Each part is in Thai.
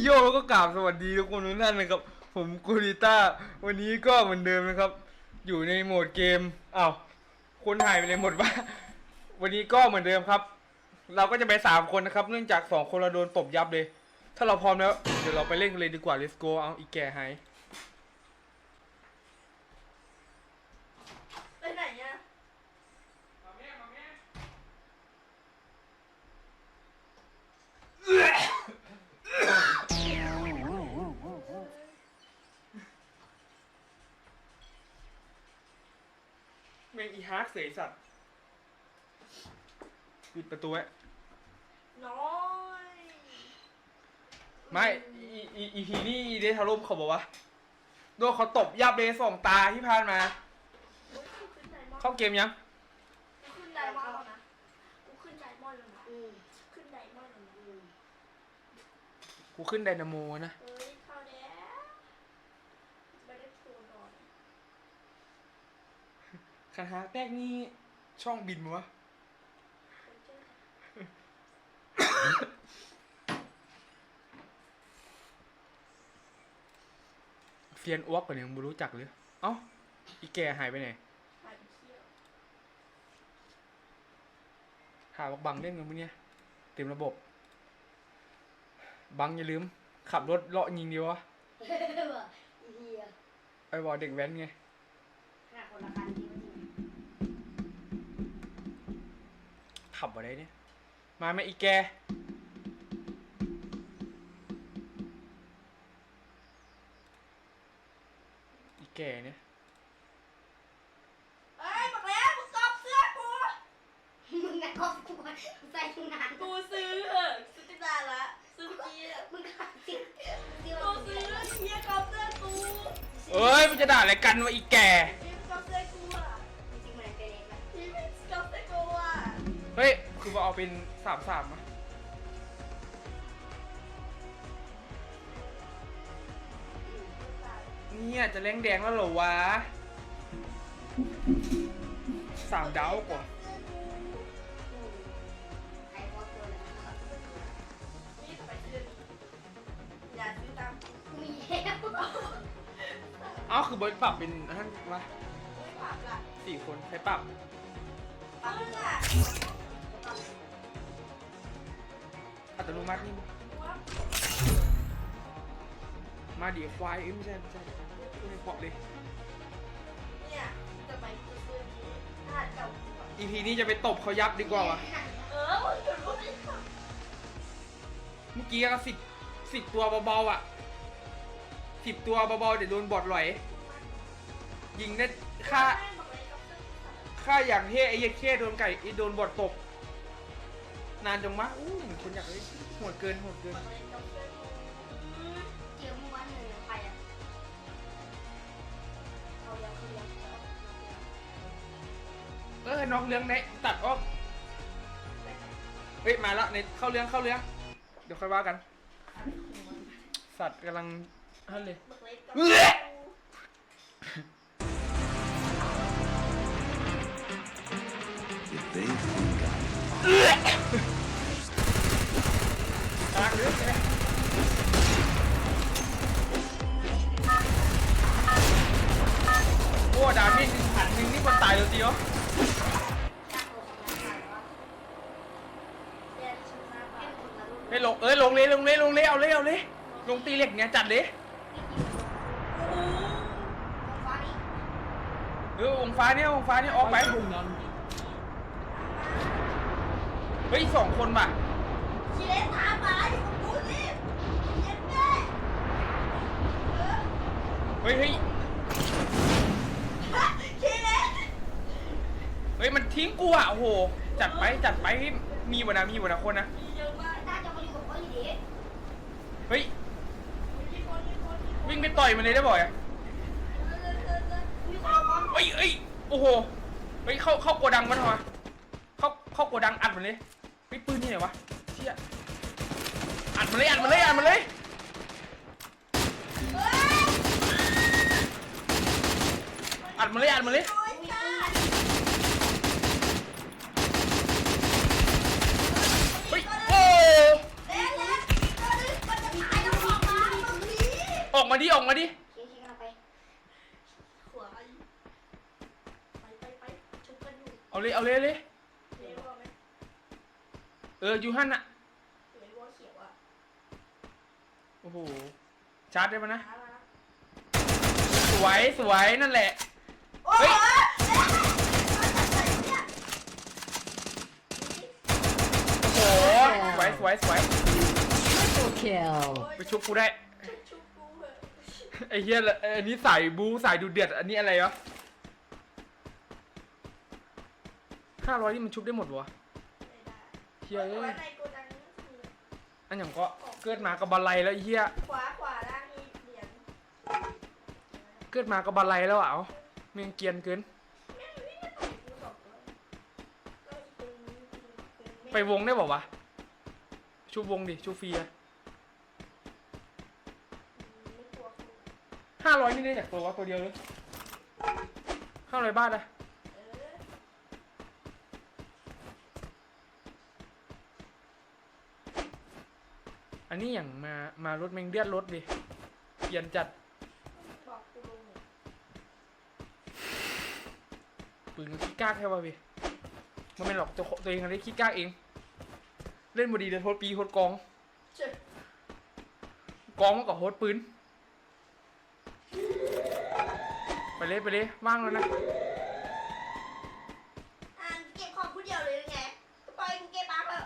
โยแล้วก็กราบสวัสดีทุกคนทุกท่านนะครับ ผมกูริต้า วันนี้ก็เหมือนเดิมนะครับ อยู่ในโหมดเกมอ้าวคนหายไปเลยหมดว่า วันนี้ก็เหมือนเดิมครับ เราก็จะไปสามคนนะครับ เนื่องจากสองคนเราโดนตบยับเลย ถ้าเราพร้อมแล้ว เดี๋ยวเราไปเล่นกันเลยดีกว่า let's go เอาอีกแก่หาย ม่งอีฮาร์กเสยสัตว์ปิดประตูไว้น้อยไม่อีอีอีพีนี่เดทารุมเขาบอกว่าโดนเขาตบยับเลยสองตาที่ผ่านมาอุ๊ยกูขึ้นไดมอนด์เข้าเกมยัง กูขึ้นไดมอนด์แล้วนะกูขึ้นไดมอนด์แล้วนะขึ้นไดมอนด์แล้วนะกูขึ้นไดนาโมนะเฮ้ยเข้าแล้วไม่ได้โทรนอน คาฮาแรกนี่ช่องบินมั้วะไปเจอกันเฟียนอ้วกกว่านี้มึงรู้จักหรือ เอ้า อีแกหายไปไหนหายไปเที่ยวหาบักบังเล่นกันปะเนี่ยเต็มระบบ บังอย่าลืม ขับรถเลาะยิงดีวะเฮียไอ้บอเด็กแว้นไงหน้าคนละคันที่มันอยู่ ขับอะไรเนี่ย มาไหมอีแก อีแกเนี่ย เอ้ยบอกแล้วมึงกอบเสื้อกู มึงไงก็กูใส่งานกูซื้อเออซื้อตั้งนานละซื้อเมื่อกี้อะมึงขาดสิเดียวกูซื้อเฮียกอบเสื้อกู เอ้ยมันจะด่าอะไรกันวะอีแก เฮ้ย คือว่าเอาเป็นสามสามอะเนี่ยจะแรงแดงแล้วเหรอวะสามดาวกว่าใครพอตัวเลยนะครับนี่ทำไมซื้ออย่าซื้อตามกูมีแล้วเอ้าคือเบิร์ดปรับเป็นท่านวะไม่ปรับละสี่คนใครปรับ ปรับละ อัตโนมัตินี่มาดีควายเอ้ยไม่ใช่ไม่ใช่ไม่เพาะเลย เนี่ยจะไปซื้อนี้ถ้าเจ้ากูอะอีพีนี้จะไปตบเขายับดีกว่าวะเออมึงหยุดพูดดิค่ะเมื่อกี้ก็สิบสิบตัวเบาๆอะสิบตัวเบาๆเดี๋ยวโดนบอดหลอย ยิงได้ค่า แม่บอกเลยกับเสื้อกูใส่ค่าอย่างเท่ไอ้เหี้ยเท่โดนไก่ไอ้โดนบอดตบ นานจังมะอู้หมือนคนอยากเลยโหดเกินโหดเกินบอกเลยกับเสื้อกูเจียวม้วนหนึ่งไปอะเขาเลี้ยงเขาเลี้ยงเขาเออน้องเลี้ยงไหนตัดออกเฮ้ยมาละในเข้าเลี้ยงเข้าเลี้ยงเดี๋ยวค่อยว่ากัน สัตว์กำลังฮันเลยบอกเลยกับเอื้เสื้ ตีเหล็กเนี้ยจัดเลยฟ้านี่เออวงฟ้าเนี่ยวงฟ้าเนี่ยออกไปเฮ้ยสองคนป่ะชีเลสถามมาอยู่กับกูสิเย็นแม่เออเฮ้ยเฮ้ยชีเลสเฮ้ยมันทิ้งกูอะโอ้โหจัดไปจัดไปเฮ้ยมีวะนะมีวะนะคนนะมีเยอะมากถ้าจะมาอยู่กับเขาอยู่ดีเฮ้ย มีคนมีคนมีคน วิ่งไปต่อยมันเลยได้บ่อยอะเอ้ยเฮ้ยโอ้โหเฮ้ยเข้าเข้าโกดังมันเหรอเข้าเข้าโกดังอัดมันเลยเฮ้ปืนที่ไหนวะเชี่ยอัดมันเลยอัดมันเลยอัดมันเลยอัดมันเลยอัดมันเลย โอ้ยจ้า เฮ้ยโอ้ เล่นเล่นตัวนึงมันจะตายแล้ว ดิออกมาดิเคียงเคียงเอาไปขวาไปไปไปชุบกันอยู่เอาเลยเอาเลยเอาเลยเลี้ยวไหมเอออยู่หั่นน่ะเลี้ยวเขียวอะโอ้โหชาร์จได้ปะนะมามาสวยสวยนั่นแหละ โอ้ยโอ้โหสวยสวยสวย Triple kill. ไปชุบกูได้ ชุบชุบกูเหอะ ไอ้เหี้ยละเอ้ยอันนี้สายบูสายดูเดือด อันนี้อะไรวะห้าร้อยนี่มันชุบได้หมดวะเฮียเอ้ยในโกดังนี่คืออันอย่างก็เกิดมากับบาลัยแล้วไอ้เหี้ยขวาขวาล่างมีเหรียญเกิดมากับบาลัยแล้วอะเอาเมียงเกรียนเกิน แม่งวิ่งมาต่อยกูสองตัวก็อีกตัวนึงคือคือไปวงได้บอกวะชุบวงดิชุบฟรีอะ ไม่กลัวกู ห้าร้อยนี่ได้จากตัววะตัวเดียวเลยห้าร้อยบาทอะเอออันนี้อย่างมามารถแมงเดือดรถดิเปลี่ยนจัดบอกกูลงหน่อยปืนก็ขี้กากแค่ว่าพี่มันไม่หรอกตัวตัวเองอะไรขี้กากเอง เล่นบดีเดือดโทษปีโทษกองเจ็บกองมากกว่าโทษปืน ไป เลยไปเลยว่างแล้วนะอ่านเก็บของกูเดียวเลยหรือไงกูปล่อยกูเก็บปากเถอะ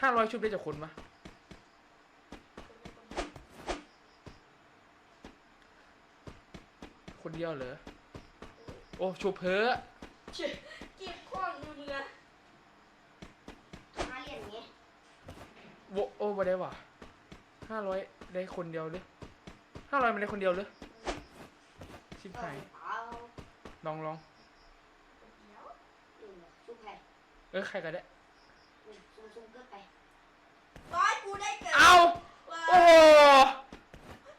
ห้าร้อยชุบได้จากคนปะคนเดียวเหรอ โอ้ชุบเพอเจ็บเก็บของอยู่เนี่ยห้าเหรียญอย่างเงี้ยโวโอ้บ่ได้ว่ะห้าร้อยได้คนเดียวเลย ห้าร้อยมันได้คนเดียวเลยชิบหายเอาลองลองเดี๋ยวอืมซุปไปเออใครก็ได้อืมซุ่มซุ่มเกินไปร้อยกูได้เกิดเอาว้าโอ้โห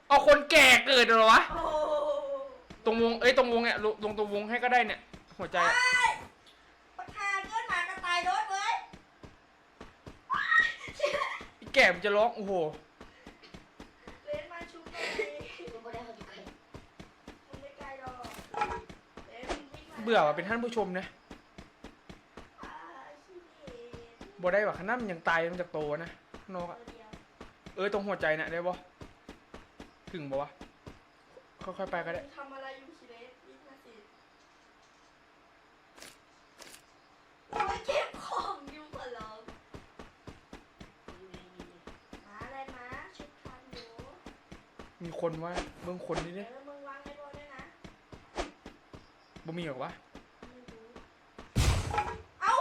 เอาคนแก่เกิดเหรอวะโอ้โหตรงวงเอ้ยตรงวงเนี่ยลงลงตรงวงให้ก็ได้เนี่ย หัวใจอะไอ้ประธานเกินมากระต่ายรถเว้ยไอ้แก่มันจะร้องโอ้โห เล่นมาชุบเลย ซุ่มบ่ได้เขาจุกไข่ มึงไม่ไกลหรอกเล่นวิ่งมา เบื่อว่ะเป็นท่านผู้ชมนะอ่าขี้เหร่บ่ได้ว่ะขนาดมันยังตายมันจากโตนะข้างนอกอะตัวเดียวเออตรงหัวใจน่ะได้บ่ถึงบ่วะค่อยๆไปก็ได้มึงทำอะไรอยู่ชิเลสวิ่งมาสิโอ้ยเก็บของอยู่ก่อนเหรออยู่ในนี้เลยมาอะไรมาชุบทันอยู่มีคนว่าเบิ่งคนนี่เอเนี่ย อมึงวางไอ้บอลด้วยนะ บ่มีหรอกวะไม่รู้เอ้า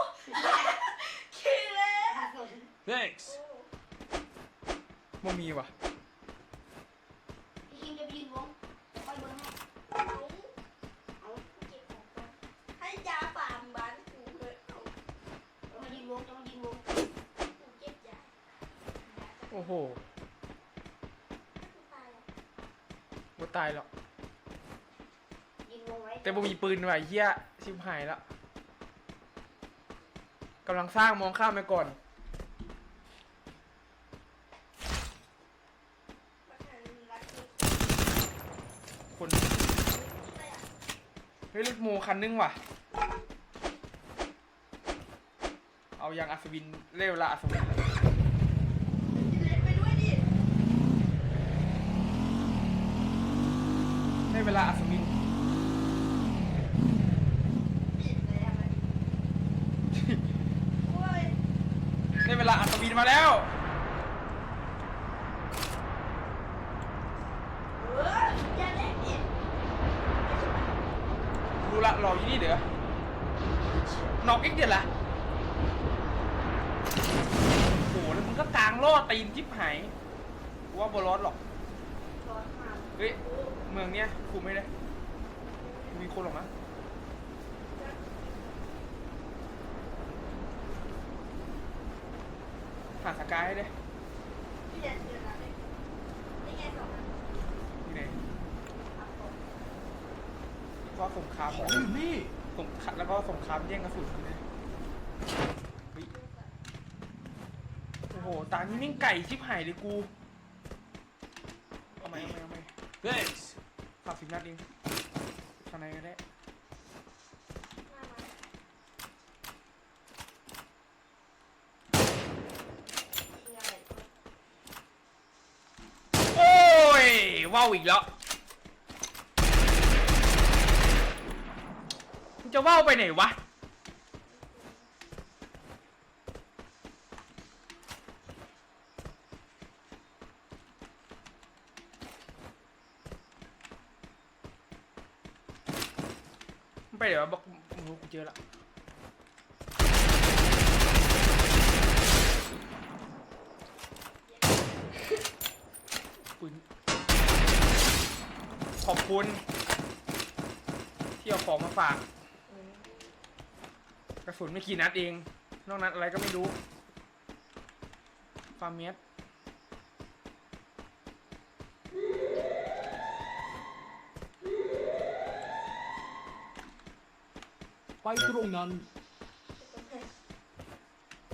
ขี้เลย Thanks. โอ้บ่มีว่ะพี่คิมจะไปยืนวงจะค่อยเบิ้งให้เอาเอาเก็บของก่อนให้ยาฝ่ามบ้านกูเลยเอาต้องมายืนวงต้องมายืนวงกูเก็บยาโอ้โหกูตายแล้ว บ่ตายหรอกยืนวงไว้ แต่บ่มีปืนว่ะไอ้เฮียชิบหายแล้วกำลังสร้างมองข้ามไปก่อนประธานรักกูคนเฮ้ยรถโมคันนึงว่ะ เอายังอัศวินเร็วละอัศวินเล่นไปด้วยดิได้เวลาอัศวิน ปิดเลยอะมันโอ้ย ได้เวลาอัศวิ นมาแล้วเอออย่าเล่นดิดูละรออยู่นี่เดี๋ยวนอกอีกเดียวละโอ้โหแล้วมึงก็กลางล่อตีนจิบหายกูว่าบอลอสหรอก ร้อนมาก เฮ้ย เมืองเนี้ยคุมไม่ได้ มีคนหรอกมั้ง หาสกายให้ได้พี่เดี๋ยวเดี๋ยวนะนี่ไงสองอันที่ไหนครับผมก็สงครามของอยู่นี่สงครามแล้วก็สงครามแย่งกระสุนที่ไหนเฮ้ยโอ้โห ตานี่นิ่งไก่ชิบหายเลยกู Thanks. ฝากสิบนัดเองข้างในก็ได้ มามายิงอะไรก่อน โอ้ย ว้าวอีกแล้วมึงจะว่าวไปไหนวะ ไปเดี๋ยวบอกโอ้โหกูเจอละปืนขอบ คุณที่เอาของมาฝากกระสุนไม่กี่นัดเอง นอกนั้นอะไรก็ไม่รู้ฟาร์มเมสไปตรงนั้น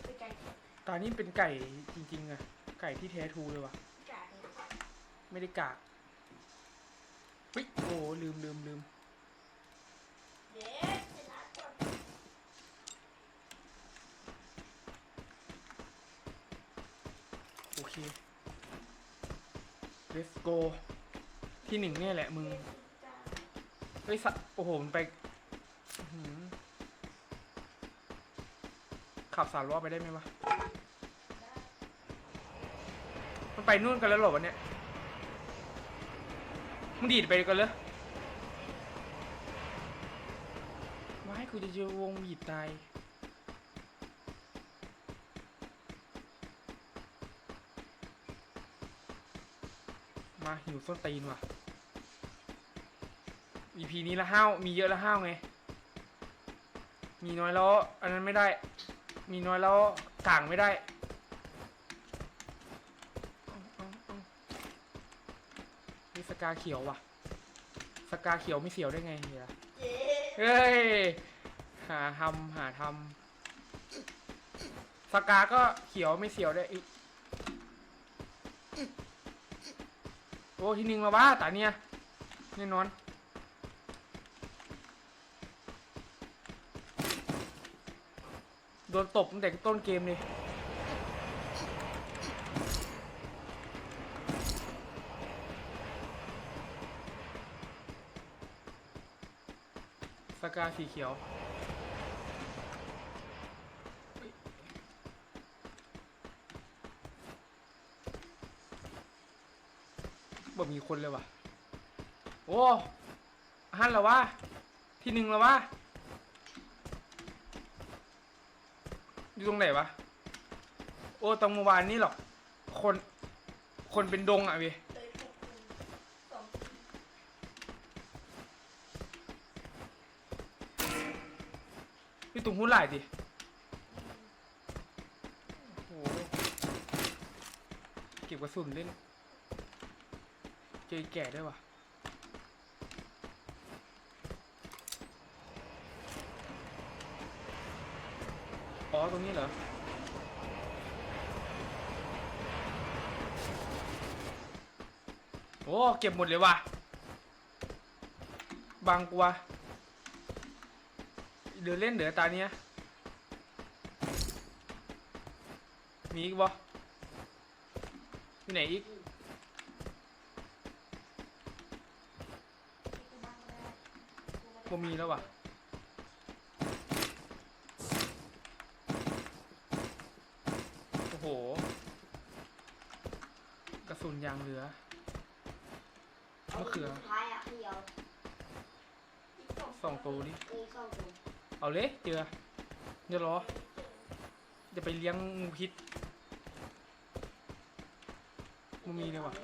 ไปไกลตอนนี้เป็นไก่จริงๆอะไก่ที่แท้ทรูเลยวะกาดเลยไม่ได้กาก เฮ้ยโอ้ลืมลืมลืมเด็ดชนะก่อนโอเค let's go ที่หนึ่งเนี่ยแหละมึง เฮ้ยสะโอ้โห มันไปอื้อหือขับสามล้อไปได้ไหมวะ มันไปนู่นกันแล้วเหรอวันเนี้ย มึงดีดไปกันเลยว้ายกูจะเจอวงบีดตายมาหิวส้นตีนว่ะ EP นี้ละห้าวมีเยอะละห้าวไง มีน้อยแล้ว อันนั้นไม่ได้ มีน้อยแล้วกลางไม่ได้เอาเอาเอานี่สกาเขียวว่ะ สกาเขียวไม่เสียวได้ไงเฮียเจ๊เฮ้ย หาทำหาทำสกาก็เขียวไม่เสียวได้อีกโอ้ทีหนึ่งแล้วว่าตาเนี่ยแน่นอน โดนตบตั้งแต่ต้นเกมเลย กาสีเขียวบ่มีคนเลยว่ะ โอ้ฮันแล้ววะ ที่หนึ่งแล้ววะ อยู่ตรงไหนวะ โอ้ตรงเมื่อวานนี่หรอก คน คนเป็นดงอะเว้ย เลยพวกคุณสอง ตุงหุ้นไหลดิโอ้โหเก็บกระสุนเล่นเจอแก่ได้วยวะอ๋อตรงนี้เหรอโอ้ เก็บหมดเลยว่ะ บางกว่า เดินเล่นเดี๋ยวตาเนี้ยมีอีกบ่ที่ไหนอีกบ่มีแล้วว่ะโอ้โห กระสุนยางเหลือมะเขือสุดท้ายอะเดียวอีกสองตัวนี่เออสองตัว เอาเลยเจอเดี๋ยวรอจะไปเลี้ยงงูพิษมันมีเลยว่ะ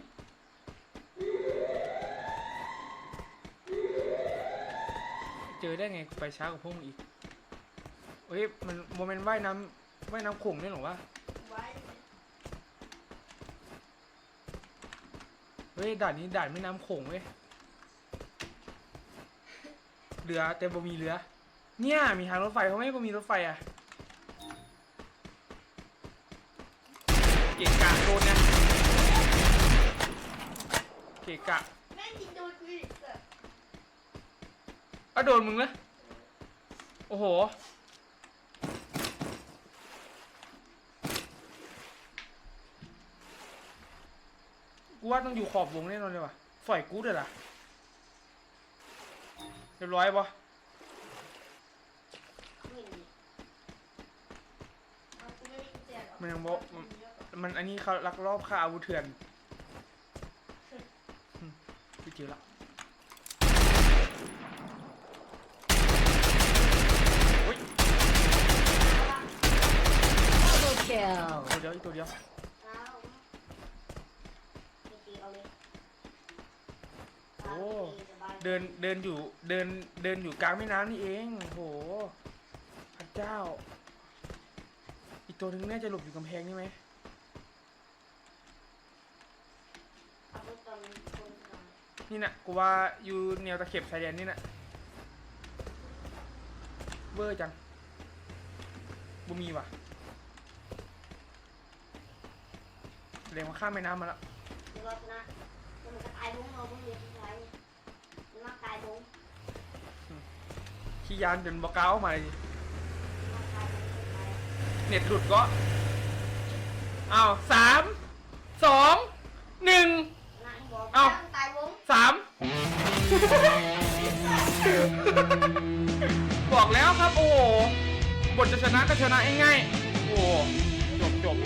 เจอได้ไงไปช้ากว่าพวกมึงอีกเฮ้ยมันโมเมนต์ว่ายน้ำว่ายน้ำขงได้หรอวะเฮ้ยด่านนี้ด่านไม่น้ำโขงเว้ยเรือแต่บ่มีเรือ เนี่ยมีทางรถไฟเขาไม่บ่มีรถไฟอะเกะกะโดนนะเกะกะแม่งอีกอะอะโดนมึงเลยโอ้โหกูว่าต้องอยู่ขอบวงแน่นอนเลยว่ะฝ่อยกูเด้อล่ะเรียบร้อยปะ นี่ดิ เอากูไม่มีกุญแจหรอ มันยังบอกมันอันนี้เขาลักลอบฆ่าอาวุธเถื่อนอืมพี่เจอละโอ้ย Double kill. ตัวเดียวอีกตัวเดียวโอ้เดินเดินอยู่เดินเดินอยู่กลางแม่น้ำนี่เองโหพระเจ้า ตัวหนึงน่าจะหลบอยู่กำแพงนี่ไหมเอาไปตอนคนกลางนี่น่ะกูว่าอยู่แนวตะเข็บชายแดนนี่น่ะเวอร์จังบุมีว่ะแสดงว่าข้ามแม่น้ำมาแล้วเดี๋ยวเราชนะเดี๋ยวมันก็ตายบุ้งเราบุ้งเดียวที่ไรมันมาตายบุ้ง ขี้ยานจนบอกล้าวมาเลย เน็ตหลุดก็เอาสามสองหนึ่งเอาสามบอกแล้วครับโอ้โหบทจะชนะก็ชนะง่ายๆโอ้จบจบ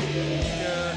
เจอ